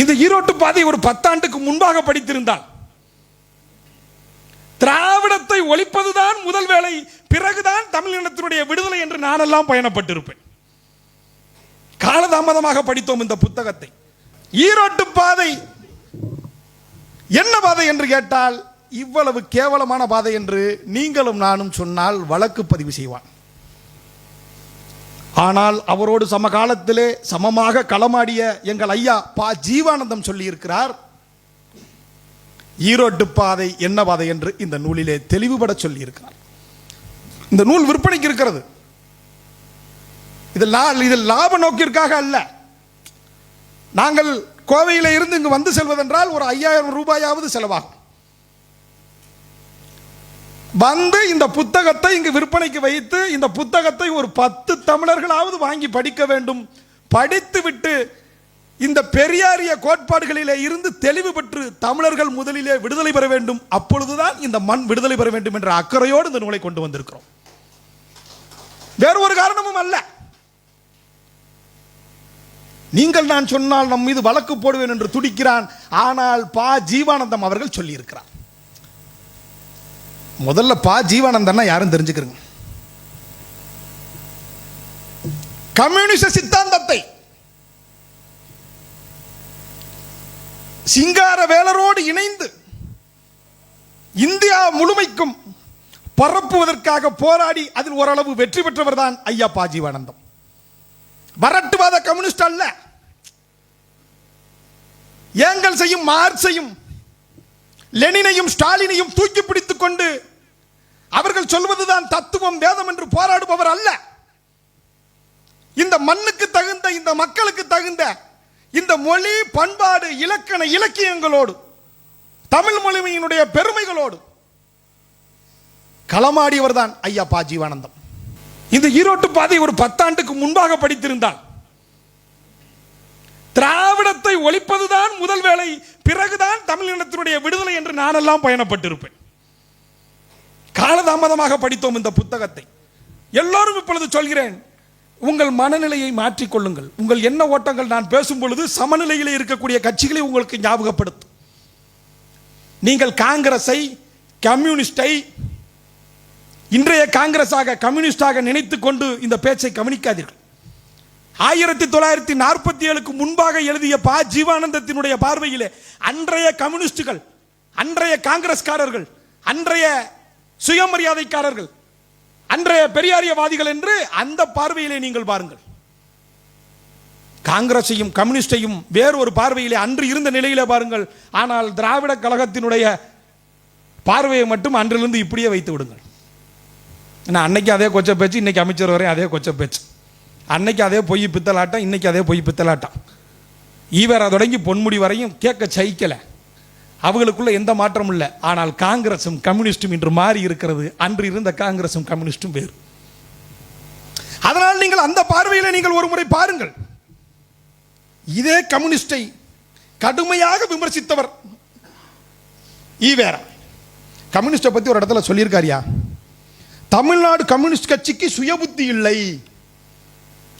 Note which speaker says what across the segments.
Speaker 1: இந்த ஈரோட்டு பாதை ஒரு பத்தாண்டுக்கு முன்பாக படித்திருந்தால் திராவிடத்தை ஒழிப்பதுதான் முதல் வேலை பிறகுதான் தமிழினத்தினுடைய விடுதலை என்று நானெல்லாம் பயணப்பட்டிருப்பேன். காலதாமதமாக படித்தோம் இந்த புத்தகத்தை. ஈரோட்டு பாதை என்ன பாதை என்று கேட்டால் இவ்வளவு கேவலமான பாதை என்று நீங்களும் நானும் சொன்னால் வழக்கு பதிவு செய்வான். ஆனால் அவரோடு சமகாலத்திலே சமமாக களமாடிய எங்கள் ஐயா பா ஜீவானந்தம் சொல்லியிருக்கிறார் ஈரோட்டு பாதை என்ன பாதை என்று இந்த நூலிலே தெளிவுபட சொல்லியிருக்கிறார். இந்த நூல் விற்பனைக்கு இருக்கிறது. இது லா- இது லாப நோக்கிற்காக அல்ல. நாங்கள் கோவையில் இருந்து இங்கு வந்து செல்வதென்றால் ஒரு ஐயாயிரம் ரூபாயாவது செலவாகும். வந்து இந்த புத்தகத்தை இங்கு விற்பனைக்கு வைத்து இந்த புத்தகத்தை ஒரு பத்து தமிழர்களாவது வாங்கி படிக்க வேண்டும். படித்துவிட்டு இந்த பெரியாரிய கோட்பாடுகளிலே இருந்து தெளிவு பெற்று தமிழர்கள் முதலிலே விடுதலை பெற வேண்டும். அப்பொழுதுதான் இந்த மண் விடுதலை பெற வேண்டும் என்ற அக்கறையோடு இந்த நூலை கொண்டு வந்திருக்கிறோம். வேறு ஒரு காரணமும் அல்ல. நீங்கள் நான் சொன்னால் நம் மீது வழக்கு போடுவேன் என்று துடிக்கிறான். ஆனால் பா. ஜீவானந்தம் அவர்கள் சொல்லியிருக்கிறார். முதல்ல பா ஜீவானந்தன்னா யாரும் தெரிஞ்சுக்கிறங்க. கம்யூனிச சித்தாந்தத்தை. சிங்கார வேலரோடு இணைந்து இந்தியா முழுமைக்கும் பரப்புவதற்காக போராடி அதில் ஓரளவு வெற்றி பெற்றவர் தான் ஐயா பா ஜீவானந்தம். வரட்டுவாத கம்யூனிஸ்ட் அல்ல. ஏங்கல் செய்யும் மார்க்சையும் லெனினையும் ஸ்டாலினையும் தூக்கி பிடித்துக் கொண்டு அவர்கள் சொல்வதுதான் தத்துவம் வேதம் என்று போராடுபவர் அல்ல. இந்த மண்ணுக்கு தகுந்த இந்த மக்களுக்கு தகுந்த இந்த மொழி பண்பாடு இலக்கண இலக்கியங்களோடு தமிழ் மொழிமையினுடைய பெருமைகளோடு களமாடியவர் தான் ஐயா பா ஜீவானந்தம். இந்த ஈரோட்டு பாதை ஒரு பத்தாண்டுக்கு முன்பாக படித்திருந்தால் திராவிடத்தை ஒழிப்பதுதான் முதல் வேலை பிறகுதான் தமிழினத்தினுடைய விடுதலை என்று நானெல்லாம் பயணப்பட்டிருப்பேன். காலதாமதமாக படித்தோம் இந்த புத்தகத்தை. எல்லோரும் இப்பொழுது சொல்கிறேன் உங்கள் மனநிலையை மாற்றிக்கொள்ளுங்கள். உங்கள் எண்ண ஓட்டங்கள் நான் பேசும் பொழுது சமநிலையிலே இருக்கக்கூடிய கட்சிகளை உங்களுக்கு ஞாபகப்படுத்தும். நீங்கள் காங்கிரஸை கம்யூனிஸ்டை இன்றைய காங்கிரஸாக கம்யூனிஸ்டாக நினைத்து கொண்டு இந்த பேச்சை கவனிக்காதீர்கள். ஆயிரத்தி தொள்ளாயிரத்தி நாற்பத்தி ஏழுக்கு முன்பாக எழுதிய பா. ஜீவானந்தத்தினுடைய பார்வையிலே அன்றைய கம்யூனிஸ்டுகள் அன்றைய காங்கிரஸ்காரர்கள் அன்றைய சுயமரியாதைக்காரர்கள். அன்றைய பெரியாரியவாதிகள் என்று அந்த பார்வையிலே நீங்கள் பாருங்கள். காங்கிரஸையும் கம்யூனிஸ்டையும் வேறு ஒரு பார்வையிலே அன்று இருந்த நிலையிலே பாருங்கள். ஆனால் திராவிட கழகத்தினுடைய பார்வையை மட்டும் அன்றிலிருந்து இப்படியே வைத்து விடுங்கள். ஏன்னா அன்னைக்கு அதே கொச்ச பேச்சு இன்னைக்கு அமைச்சர் வரையும் அதே கொச்ச பேச்சு. அன்னைக்கு அதே பொய் பித்தலாட்டம் இன்னைக்கு அதே பொய் பித்தலாட்டம். ஈவரா தொடங்கி பொன்முடி வரையும் கேட்க சகிக்கல. அவங்களுக்குள்ள எந்த மாற்றமும் இல்லை. ஆனால் காங்கிரசும் கம்யூனிஸ்டும் இன்று மாறி இருக்கிறது. அன்று இருந்த காங்கிரசும் கம்யூனிஸ்டும் வேறு. அதனால் நீங்கள் அந்த பார்வையில் நீங்கள் ஒரு முறை பாருங்கள். இதே கம்யூனிஸ்டை கடுமையாக விமர்சித்தவர் ஈவேரா கம்யூனிஸ்டை பத்தி ஒரு இடத்துல சொல்லியிருக்காரியா தமிழ்நாடு கம்யூனிஸ்ட் கட்சிக்கு சுயபுத்தி இல்லை.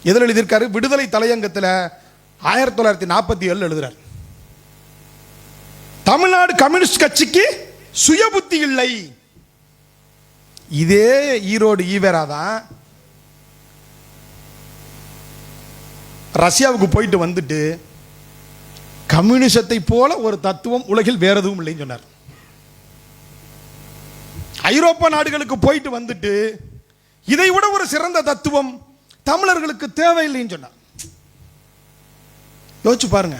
Speaker 1: எதில் எழுதியிருக்காரு? விடுதலை தலையங்கத்தில் ஆயிரத்தி தொள்ளாயிரத்தி நாற்பத்தி ஏழு எழுதுறார். தமிழ்நாடு கம்யூனிஸ்ட் கட்சிக்கு சுயபுத்தி இல்லை. இதே ஈரோடு ஈவேரா தான் ரஷ்யாவுக்கு போயிட்டு வந்துட்டு கம்யூனிசத்தை போல ஒரு தத்துவம் உலகில் வேற எதுவும் இல்லைன்னு சொன்னார். ஐரோப்பா நாடுகளுக்கு போயிட்டு வந்துட்டு இதை விட ஒரு சிறந்த தத்துவம் தமிழர்களுக்கு தேவையில்லைன்னு சொன்னார். யோசிச்சு பாருங்க.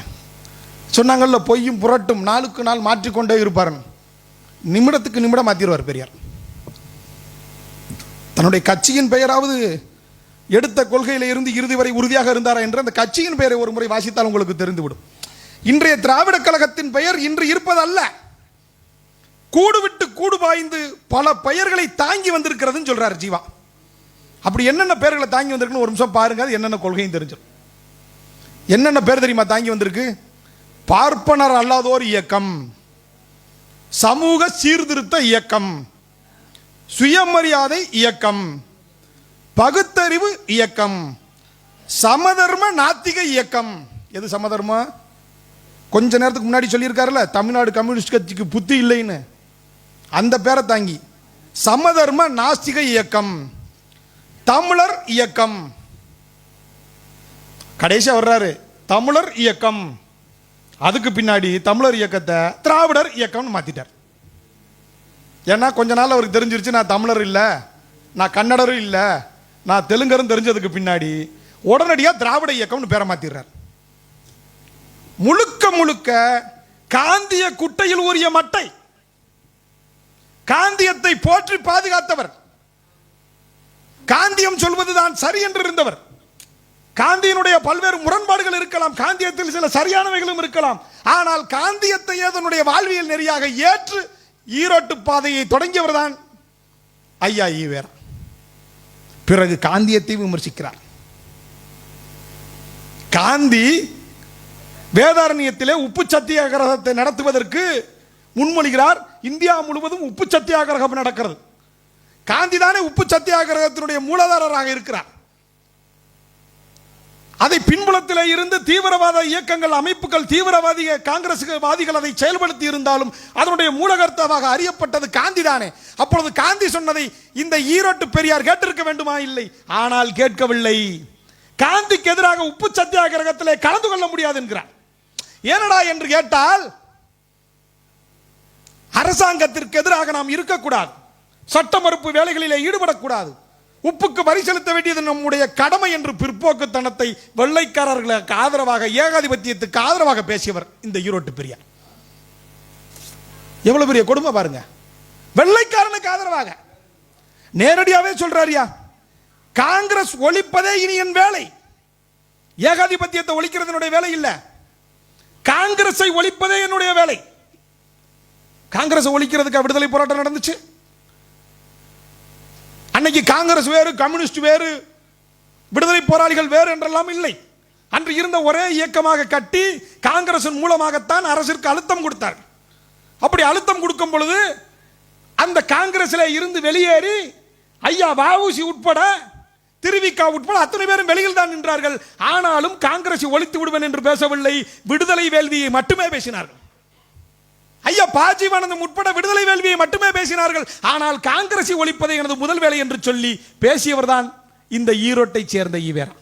Speaker 1: சொன்னாங்கல்ல பொய்யும் புரட்டும் நாளுக்கு நாள் மாற்றிக்கொண்டே இருப்பார் நிமிடத்துக்கு நிமிடம் மாற்றிடுவார் பெரியார். தன்னுடைய கட்சியின் பெயராவது எடுத்த கொள்கையில இருந்து இறுதி வரை உறுதியாக இருந்தாரா என்று அந்த கட்சியின் பெயரை ஒரு முறை வாசித்தால் உங்களுக்கு தெரிந்துவிடும். இன்றைய திராவிட கழகத்தின் பெயர் இன்று இருப்பதல்ல. கூடுவிட்டு கூடு பாய்ந்து பல பெயர்களை தாங்கி வந்திருக்கிறதுன்னு சொல்றாரு ஜீவா. அப்படி என்னென்ன பெயர்களை தாங்கி வந்திருக்குன்னு ஒரு நிமிஷம் பாருங்க அது என்னென்ன கொள்கையும் தெரிஞ்சிடும். என்னென்ன பேர் தெரியுமா தாங்கி வந்திருக்கு? பார்ப்பனர் அல்லாதோர் இயக்கம். சமூக சீர்திருத்த இயக்கம். சுயமரியாதை இயக்கம். பகுத்தறிவு இயக்கம். சமதர்ம நாத்திக இயக்கம். எது சமதர்ம? கொஞ்ச நேரத்துக்கு முன்னாடி சொல்லியிருக்காருல்ல தமிழ்நாடு கம்யூனிஸ்ட் கட்சிக்கு புத்தி இல்லைன்னு. அந்த பேரை தாங்கி. சமதர்ம நாஸ்திக இயக்கம். தமிழர் இயக்கம். கடைசியா வர்றாரு தமிழர் இயக்கம். அதுக்கு பின்னாடி தமிழர் இயக்கத்தை திராவிடர் இயக்கம்னு மாத்திட்டார். ஏன்னா கொஞ்ச நாள் அவருக்கு தெரிஞ்சிருச்சு நான் தமிழர் இல்லை நான் கன்னடரும் இல்லை நான் தெலுங்கரும் தெரிஞ்சதுக்கு பின்னாடி உடனடியாக திராவிட இயக்கம்னு பேரை மாத்திடுறார். முழுக்க முழுக்க காந்திய குட்டையில் உரிய மட்டை காந்தியத்தை போற்றி பாதுகாத்தவர் காந்தியம் சொல்வதுதான் சரி என்று இருந்தவர் காந்தியினுடைய பல்வேறு முரண்பாடுகள் இருக்கலாம் காந்தியத்தில் சில சரியானவைகளும் இருக்கலாம். ஆனால் காந்தியத்தை அதனுடைய வாழ்வியல் நெறியாக ஏற்று ஈரோட்டு பாதையை தொடங்கியவர் தான் ஐயா ஈவேரா பிறகு காந்தியத்தை விமர்சிக்கிறார். காந்தி வேதாரண்யத்திலே உப்பு சத்தியாகிரகத்தை நடத்துவதற்கு முன்மொழிகிறார். இந்தியா முழுவதும் உப்பு சத்தியாகிரகம் நடக்கிறது. காந்தி தானே உப்பு சத்தியாகிரகத்தினுடைய மூலாதாரராக இருக்கிறார். அதை பின்புலத்தில் இருந்து தீவிரவாத இயக்கங்கள் அமைப்புகள் தீவிரவாதி காங்கிரஸ்வாதிகள் அதை செயல்படுத்தி இருந்தாலும் அதனுடைய மூலகர்த்தாவாக அறியப்பட்டது காந்தி தானே அப்பொழுது காந்தி சொன்னதை இந்த ஈரோட்டு பெரியார் கேட்டிருக்க வேண்டுமா? இல்லை. ஆனால் கேட்கவில்லை. காந்திக்கு எதிராக உப்பு சத்தியாகிரகத்திலே கலந்து கொள்ள முடியாது என்கிறார். ஏனடா என்று கேட்டால் அரசாங்கத்திற்கு எதிராக நாம் இருக்கக்கூடாது. சட்ட மறுப்பு வேலைகளிலே ஈடுபடக்கூடாது. உப்புக்கு வரி செலுத்த வேண்டியது நம்முடைய கடமை என்று பிற்போக்குத்தனத்தை வெள்ளைக்காரர்களுக்கு ஆதரவாக ஏகாதிபத்தியத்துக்கு ஆதரவாக பேசியவர் இந்த ஈரோட்டு பெரியார். எவ்வளவு பெரிய கொடுமை பாருங்க. வெள்ளைக்காரனுக்கு ஆதரவாக. நேரடியாவே சொல்றாரியா காங்கிரஸ் ஒழிப்பதே இனி என் வேலை. ஏகாதிபத்தியத்தை ஒழிக்கிறது என்னுடைய வேலை இல்லை. காங்கிரஸை ஒழிப்பதே என்னுடைய வேலை. காங்கிரஸ் ஒழிக்கிறதுக்கு விடுதலை போராட்டம் நடந்துச்சு. அன்னைக்கு காங்கிரஸ் வேறு கம்யூனிஸ்ட் வேறு விடுதலை போராளிகள் வேறு என்றெல்லாம் இல்லை. அன்று இருந்த ஒரே இயக்கமாக கட்டி காங்கிரசின் மூலமாகத்தான் அரசிற்கு அழுத்தம் கொடுத்தார் அப்படி அழுத்தம் கொடுக்கும் பொழுது அந்த காங்கிரஸில் இருந்து வெளியேறி ஐயா வாவுசி உட்பட திருவிக்கா உட்பட அத்தனை பேரும் வெளியில் தான் நின்றார்கள். ஆனாலும் காங்கிரஸை ஒழித்து விடுவேன் என்று பேசவில்லை. விடுதலை வேள்வியை மட்டுமே பேசினார்கள். ஐயா பாஜீவானந்தம் உட்பட விடுதலை வேள்வியை மட்டுமே பேசினார்கள். ஆனால் காங்கிரஸை ஒழிப்பதை எனது முதல் வேலை என்று சொல்லி பேசியவர் தான் இந்த ஈரோட்டை சேர்ந்த ஈவேரா.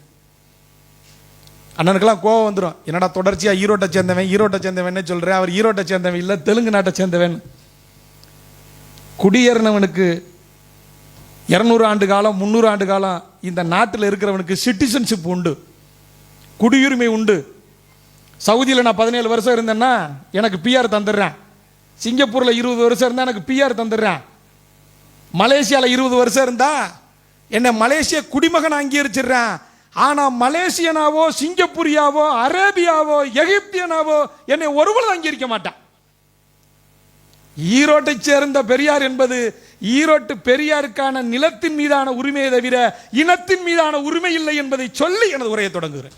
Speaker 1: அண்ணனுக்கெல்லாம் கோவம் வந்துடும் என்னடா தொடர்ச்சியா ஈரோட்டை சேர்ந்தவன் ஈரோட்டை சேர்ந்தவன் சொல்ற? அவர் ஈரோட்டை சேர்ந்தவன் இல்லை தெலுங்கு நாட்டை சேர்ந்தவன். குடியேறினவனுக்கு இரநூறு ஆண்டு காலம் முந்நூறு ஆண்டு காலம் இந்த நாட்டில் இருக்கிறவனுக்கு சிட்டிசன்ஷிப் உண்டு. குடியுரிமை உண்டு. சவுதியில் நான் பதினேழு வருஷம் இருந்தேன்னா எனக்கு பிஆர் தந்துடுறேன். சிங்கப்பூரில் இருபது வருஷம் இருந்தால் எனக்கு பிஆர் தந்துடுறேன். மலேசியாவில் இருபது வருஷம் இருந்தால் என்னை மலேசிய குடிமகன் அங்கீகரிச்சிடுறேன். ஆனால் மலேசியனாவோ சிங்கப்பூரியாவோ அரேபியாவோ எகிப்தியனாவோ என்னை ஒருவரும் அங்கீகரிக்க மாட்டான். ஈரோட்டை சேர்ந்த பெரியார் என்பது ஈரோட்டு பெரியாருக்கான நிலத்தின் மீதான உரிமையை தவிர இனத்தின் மீதான உரிமை இல்லை என்பதை சொல்லி எனது உரையை தொடங்குகிறேன்.